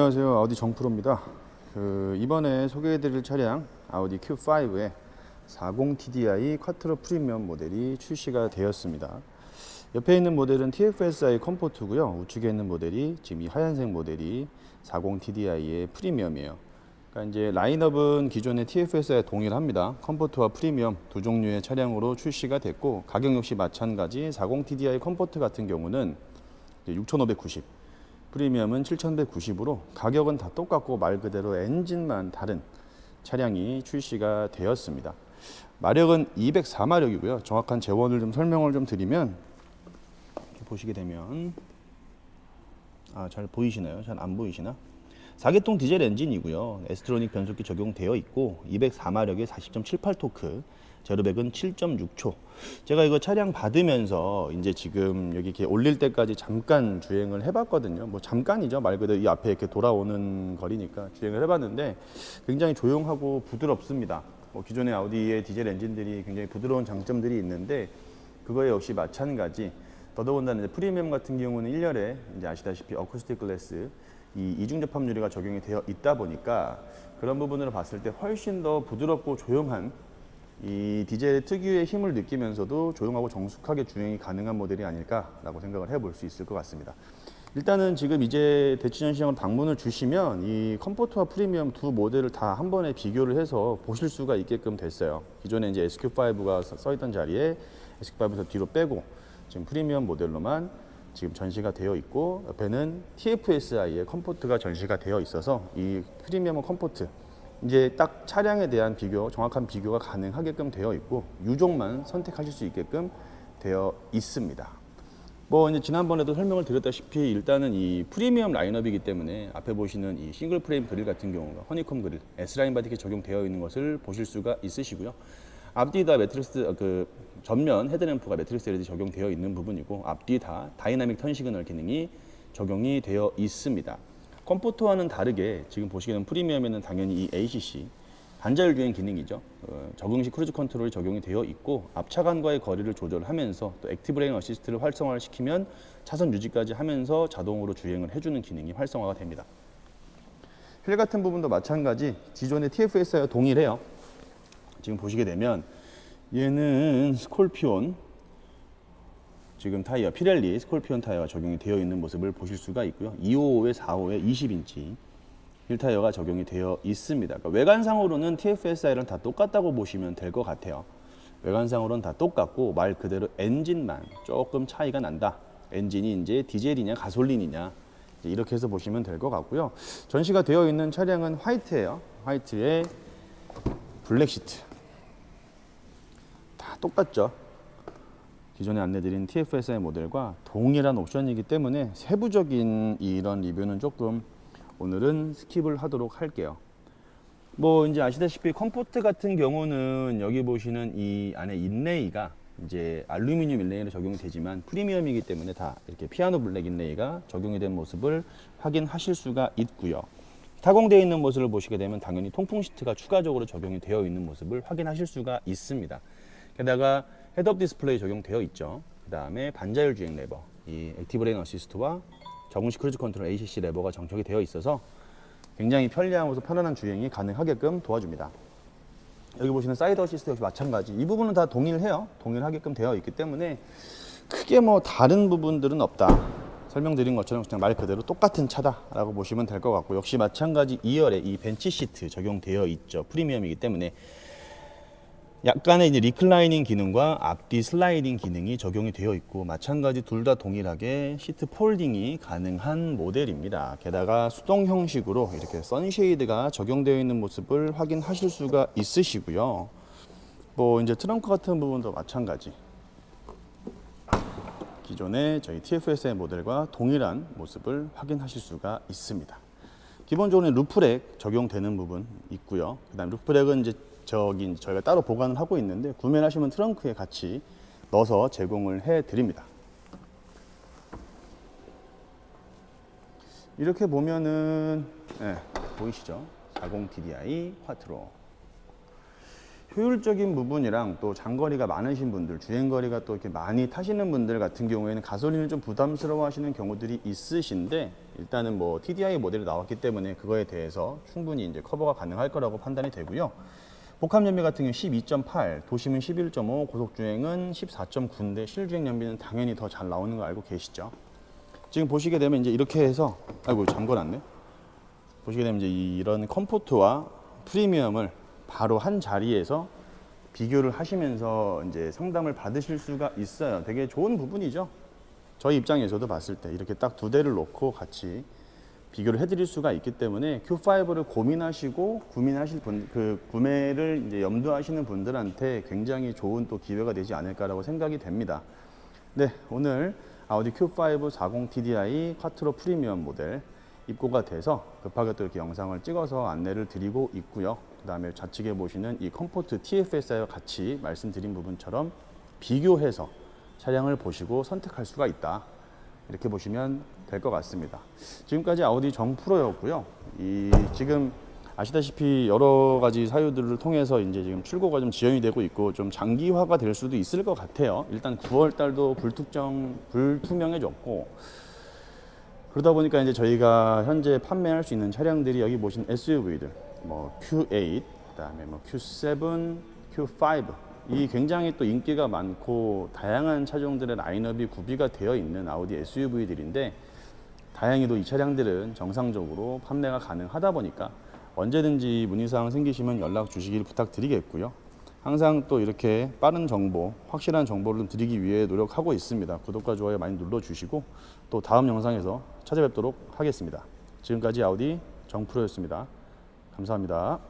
안녕하세요. 아우디 정프로입니다. 그 이번에 소개해드릴 차량 아우디 Q5의 40 TDI 쿼트로 프리미엄 모델이 출시가 되었습니다. 옆에 있는 모델은 TFSI 컴포트고요. 우측에 있는 모델이 지금 이 하얀색 모델이 40 TDI의 프리미엄이에요. 그러니까 이제 라인업은 기존의 TFSI 동일합니다. 컴포트와 프리미엄 두 종류의 차량으로 출시가 됐고 가격 역시 마찬가지 40 TDI 컴포트 같은 경우는 6,590 프리미엄은 7,190으로 가격은 다 똑같고 말 그대로 엔진만 다른 차량이 출시가 되었습니다. 마력은 204마력이고요. 정확한 재원을 좀 설명을 좀 드리면 보시게 되면 아 잘 보이시나요? 잘 안 보이시나? 4기통 디젤 엔진이고요. 에스트로닉 변속기 적용되어 있고 204마력에 40.78 토크, 제로백은 7.6초. 제가 이거 차량 받으면서 이제 지금 여기 이렇게 올릴 때까지 잠깐 주행을 해봤거든요. 뭐 잠깐이죠. 말 그대로 이 앞에 이렇게 돌아오는 거리니까 주행을 해봤는데 굉장히 조용하고 부드럽습니다. 뭐 기존의 아우디의 디젤 엔진들이 굉장히 부드러운 장점들이 있는데 그거에 역시 마찬가지. 더더군다나 이제 프리미엄 같은 경우는 1열에 이제 아시다시피 어쿠스틱 글래스 이 이중 접합 유리가 적용이 되어 있다 보니까 그런 부분으로 봤을 때 훨씬 더 부드럽고 조용한 이 디젤 특유의 힘을 느끼면서도 조용하고 정숙하게 주행이 가능한 모델이 아닐까라고 생각을 해볼 수 있을 것 같습니다. 일단은 지금 이제 대치전 시장을 방문을 주시면 이 컴포트와 프리미엄 두 모델을 다 한 번에 비교를 해서 보실 수가 있게끔 됐어요. 기존에 이제 SQ5가 써 있던 자리에 SQ5에서 뒤로 빼고 지금 프리미엄 모델로만 지금 전시가 되어 있고 옆에는 TFSI의 컴포트가 전시가 되어 있어서 이 프리미엄 컴포트 이제 딱 차량에 대한 비교, 정확한 비교가 가능하게끔 되어 있고 유종만 선택하실 수 있게끔 되어 있습니다. 뭐 이제 지난번에도 설명을 드렸다시피 일단은 이 프리미엄 라인업이기 때문에 앞에 보시는 이 싱글 프레임 그릴 같은 경우가 허니콤 그릴 S라인 바디에 적용되어 있는 것을 보실 수가 있으시고요. 앞뒤 다 매트릭스 그 전면 헤드램프가 매트릭스 LED 적용되어 있는 부분이고 앞뒤 다 다이나믹 턴 시그널 기능이 적용이 되어 있습니다. 컴포트와는 다르게 지금 보시기에는 프리미엄에는 당연히 이 ACC 반자율 주행 기능이죠. 어, 적응시 크루즈 컨트롤이 적용이 되어 있고 앞차간과의 거리를 조절하면서 또 액티브 레인 어시스트를 활성화를 시키면 차선 유지까지 하면서 자동으로 주행을 해주는 기능이 활성화가 됩니다. 휠 같은 부분도 마찬가지 기존의 TFSI와 동일해요. 지금 보시게 되면 얘는 스콜피온 지금 타이어 피렐리 스콜피온 타이어가 적용이 되어 있는 모습을 보실 수가 있고요. 255에 45에 20인치 휠 타이어가 적용이 되어 있습니다. 그러니까 외관상으로는 TFSI랑 다 똑같다고 보시면 될 것 같아요. 외관상으로는 다 똑같고 말 그대로 엔진만 조금 차이가 난다. 엔진이 이제 디젤이냐 가솔린이냐 이렇게 해서 보시면 될 것 같고요. 전시가 되어 있는 차량은 화이트예요. 화이트에 블랙 시트 다 똑같죠. 기존에 안내드린 TFSI 모델과 동일한 옵션이기 때문에 세부적인 이런 리뷰는 조금 오늘은 스킵을 하도록 할게요. 뭐 이제 아시다시피 컴포트 같은 경우는 여기 보시는 이 안에 인레이가 이제 알루미늄 인레이로 적용이 되지만 프리미엄이기 때문에 다 이렇게 피아노 블랙 인레이가 적용이 된 모습을 확인하실 수가 있고요. 타공되어 있는 모습을 보시게 되면 당연히 통풍 시트가 추가적으로 적용이 되어 있는 모습을 확인하실 수가 있습니다. 게다가 헤드업 디스플레이 적용되어 있죠. 그 다음에 반자율 주행 레버, 이 액티브 레인 어시스트와 적응식 크루즈 컨트롤 ACC 레버가 장착이 되어 있어서 굉장히 편리하면서 편안한 주행이 가능하게끔 도와줍니다. 여기 보시는 사이드 어시스트 역시 마찬가지. 이 부분은 다 동일해요. 동일하게끔 되어 있기 때문에 크게 뭐 다른 부분들은 없다. 설명드린 것처럼 그냥 말 그대로 똑같은 차다라고 보시면 될 것 같고 역시 마찬가지 2열에 이 벤치 시트 적용되어 있죠. 프리미엄이기 때문에 약간의 이제 리클라이닝 기능과 앞뒤 슬라이딩 기능이 적용이 되어 있고 마찬가지 둘 다 동일하게 시트 폴딩이 가능한 모델입니다. 게다가 수동 형식으로 이렇게 선쉐이드가 적용되어 있는 모습을 확인하실 수가 있으시고요. 뭐 이제 트렁크 같은 부분도 마찬가지. 기존의 저희 TFSI 모델과 동일한 모습을 확인하실 수가 있습니다. 기본적으로 루프렉 적용되는 부분 있고요. 그다음 루프렉은 이제 저기 저희가 따로 보관을 하고 있는데 구매를 하시면 트렁크에 같이 넣어서 제공을 해 드립니다. 이렇게 보면은 예, 보이시죠? 40 TDI 콰트로. 효율적인 부분이랑 또 장거리가 많으신 분들, 주행거리가 또 이렇게 많이 타시는 분들 같은 경우에는 가솔린을 좀 부담스러워 하시는 경우들이 있으신데 일단은 뭐 TDI 모델이 나왔기 때문에 그거에 대해서 충분히 이제 커버가 가능할 거라고 판단이 되고요. 복합 연비 같은 경우 12.8, 도심은 11.5, 고속주행은 14.9인데 실주행 연비는 당연히 더 잘 나오는 거 알고 계시죠? 지금 보시게 되면 이제 이렇게 해서 아이고 잠궈놨네. 보시게 되면 이제 이런 컴포트와 프리미엄을 바로 한 자리에서 비교를 하시면서 이제 상담을 받으실 수가 있어요. 되게 좋은 부분이죠. 저희 입장에서도 봤을 때 이렇게 딱 두 대를 놓고 같이 비교를 해드릴 수가 있기 때문에 Q5를 고민하시고 구매하실 분, 그 구매를 이제 염두하시는 분들한테 굉장히 좋은 또 기회가 되지 않을까라고 생각이 됩니다. 네, 오늘 아우디 Q5 40 TDI 쿼트로 프리미엄 모델 입고가 돼서 급하게 또 이렇게 영상을 찍어서 안내를 드리고 있고요. 그 다음에 좌측에 보시는 이 컴포트 TFSI와 같이 말씀드린 부분처럼 비교해서 차량을 보시고 선택할 수가 있다. 이렇게 보시면 될 것 같습니다. 지금까지 아우디 정프로였고요. 이 지금 아시다시피 여러 가지 사유들을 통해서 이제 지금 출고가 좀 지연이 되고 있고 좀 장기화가 될 수도 있을 것 같아요. 일단 9월 달도 불특정 불투명해졌고 그러다 보니까 이제 저희가 현재 판매할 수 있는 차량들이 여기 보신 SUV들 뭐 Q8 그다음에 뭐 Q7, Q5 이 굉장히 또 인기가 많고 다양한 차종들의 라인업이 구비가 되어 있는 아우디 SUV들인데 다행히도 이 차량들은 정상적으로 판매가 가능하다 보니까 언제든지 문의사항 생기시면 연락 주시길 부탁드리겠고요. 항상 또 이렇게 빠른 정보, 확실한 정보를 드리기 위해 노력하고 있습니다. 구독과 좋아요 많이 눌러주시고 또 다음 영상에서 찾아뵙도록 하겠습니다. 지금까지 아우디 정프로였습니다. 감사합니다.